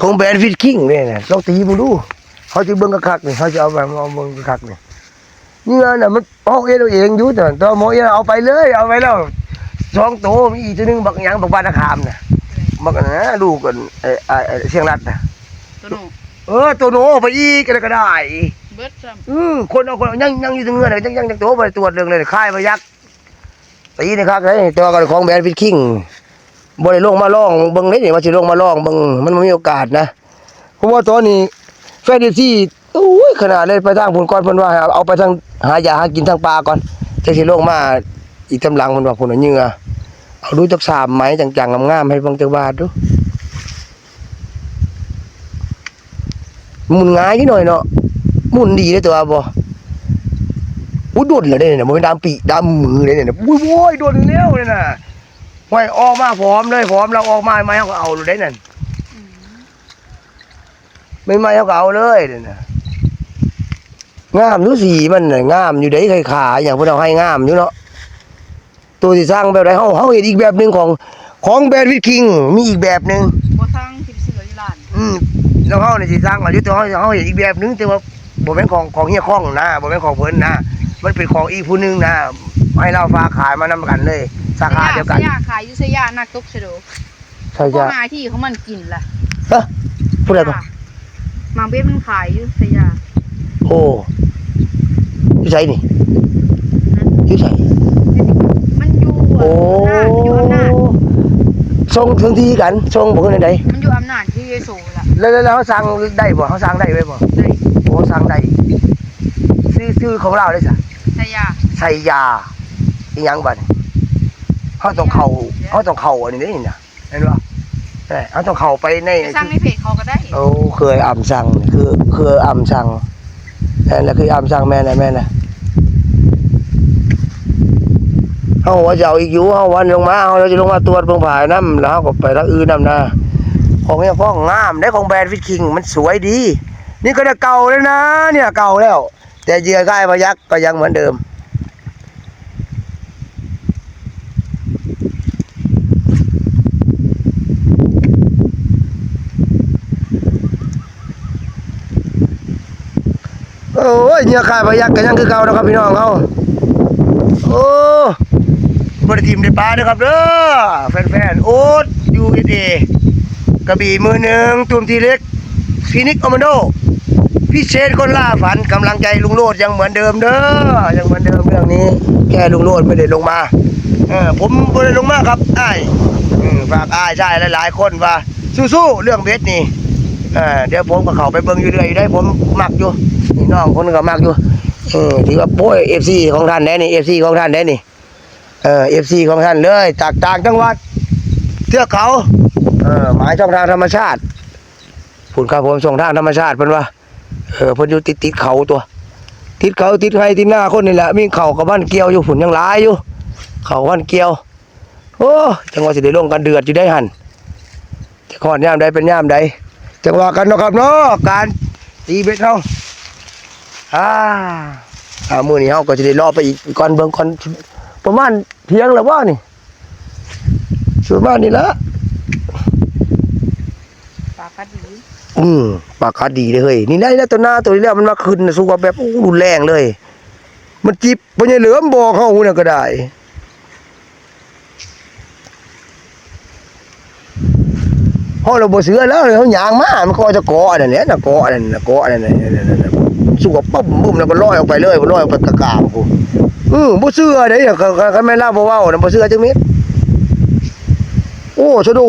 ของแบรนด์ฟิตคิงเนี่ยนะลองตีมึงดูเขาจะเบิ่งกระคักนี่เขาจะเอาไปเอาเบิ่งกระคักนี่เงื่อน่ะมันเอาเองเอาเองอยู่แต่ตัวหมอเองเอาไปเลยเอาไปแล้วสองโตมีอีกตัวหนึงบักหยังบักบ้านนาคามน่ะบักอันนะลูกกันไอ้ไอ้ไอ้เชียงรัดน่ะตัวหนูเออตัวโน้ไปอีกก็ได้เบิดซ้อืมคนเอาคนเอายังยังอยู่ตรงเงื่อนเลยยังยังยังโตไปตรวจเรื่องเลยค่ายมายักษ์ตีนี่ครับเลยตัวกันของแบรนด์ฟิตคิง บ่ได้ลงมาล่องเบิ่งนี่นี่ว่าสิลงมาล่องเบิ่งมันบ่มีโอกาสนะเพราะว่าตอนนี้แฟนดิซี่โอ้ยขนาดเลยไปทางพุ่นก่อนเพิ่นว่าเอาไปทางหายาหากินทางปลาก่อนจะสิลงมาอีกตำลังเพิ่นว่าพุ่นเหงื่อเอาดูจักสามไหมจังๆงามๆให้เบิ่งจักบาทดูหมุนง่ายนิดหน่อยเนาะหมุนดีเลยตัวบ่อุ้ยโดนแล้วเนี่ยบ่เป็นดามปีดามมือเลยเนี่ยอุ้ยโว้ยโดนแล้วเลยนะ ไว้ออกมาพร้อมเลยพร้อมแล้วออกมาไม่เฮาก็เอาเลยได้นั่นำอืมไม่ไม่เขาก็เอาเลยเนี่ยนะงามอยู่สีมันน่ะงามอยู่ได้ใครขาอย่างพวกเราให้งามอยู่เนาะตัวที่สร้างแบบไรเฮาเฮาเห็นอีกแบบหนึ่งของของแบรนด์วิทคิงมีอีกแบบหนึ่งบ่ทางที่ไปซื้ออยู่ร้านอืมแล้วเฮาเนี่ยสิสร้างมาอยู่ตัวเฮาเฮาเห็นอีกแบบหนึงแต่ว่าบ่แม่นของของเฮียข้องนะบ่แม่นของเพิ่นนะมันเป็นของอีกผู้หนึงนะ ให้เราฝากขายมานำกันเลย สาขาเดียวกันสยาขายอยู่สยานักตกเสยโดใช่ก็จ้ะหาที่เขามันกินล่ะฮะพูดอะไรก่อนมาเบ็ดมันขายอยู่สยาโอ้อยู่ไสนี่อยู่ไสมันอยู่โอ้อำนาจมันอยู่อำนาจส่งถึงที่กันส่งบ่คือใดมันอยู่อำนาจที่เยซูล่ะแล้วแล้วแล้วเขาสั่งได้บ่เขาสั่งได้ไว้บ่ได้โอ้สั่งได้ซื้อซื้อของเราได้จ้ะสยา ใส่ยา อีหยังบัดนี้เขาต้องเข้าเขาต้องเข้าอันนี้นี่น่ะเห็นบ่เอ้ยเขาต้องเข้าไปในไปสั่งในเพจเขาก็ได้โอ้เคยอ่ำสั่งคือคืออ่ำสั่งแม่นแหละคืออ่ำสั่งแม่นแหละแม่นน่ะเฮาว่าจะเอาอีกอยู่เฮาวันลงมาเฮาจะลงมาตรวจเบิ่งผายน้ำแล้วเฮาก็ไปทางอื่นนำนะของเนี่ยของงามได้ของแบรนด์ฟิตคิงมันสวยดี นี่ก็ได้เก่าแล้วนะ เนี่ยเก่าแล้ว แต่เหยื่อค่ายพยักก็ยังเหมือนเดิม โอ้ยเหยื่อคายพยักก็ยังคือเก่านะครับพี่น้องเขาโอ้บริทีมได้ปลาเด้อครับเด้อแฟนๆโอ๊ตยูเอเอกระบี่มือหนึ่งตุ่มทีเล็กฟินิกอมานโดพี่เชษคนล่าฝันกำลังใจลุงโลดยังเหมือนเดิมเด้อยังเหมือนเดิมเรื่องนี้ แค่ลุงโลดไม่ได้ลงมาเออผมไม่ได้ลงมาครับอ้ายฝากอ้ายใช่หลายๆคนว่าสู้ๆเรื่องเบ็ดนี่ ออเดี๋ยวผมก็เข้าไปเบิ่งอยู่เรื่อยได้ผมมักอยู่นี่น้องคนก็มักอยู่เออถือว่าโป้ยเอฟซีของท่านแน่นี่เอฟซีของท่านแน่นี่เออเอฟซีของท่านเลยจากต่างจังหวัดเทือกเขาเออหมายช่องทางธรรมชาติผุนครับผมส่งทางธรรมชาติเพิ่นว่าเออเพิ่นอยู่ติดติดเขาตัวติดเขาติดไห้ติดหน้าคนนี่แหละมีเขากับบ้านเกียวอยู่ฝุ่นยังหลายอยู่เขาบ้านเกียวโอ้จังหวะสิได้ลงกันเดือดอยู่ได้หันจะขอดยามใดเป็นยามใด จังหวะกันเนาะครับเนาะการตีเบ็ดเฮาอ่าอ่ามื้อนี้เฮาก็สิได้รอไปอีกก่อนเบิ่งก่อนประมาณเที่ยงแล้วบ่นี่ประมาณนี้ละปลาคัดดีอืมปากคาดีเลยเฮ้ยนี่ได้แล้วตัวหน้าตัวนี้แล้วมันมาขึ้นน่ะสู้กับแบบอู้รุนแรงเลย มันจิบบ่ใช่เหลือมบอกเฮาน่ะก็ได้ เฮาเราบ่เสือแล้วเขาหยางมามันก็จะเกาะนั่นแหละนะเกาะนั่นนะเกาะนั่นน่ะสู้กับปั๊บบุ้มแล้วก็ลอยออกไปเลยลอยออกไปกะกามกูอือบ่เสือเด้คันแม่นลาบ่เว้าน่ะบ่เสือจังมิดโอ้ชะโด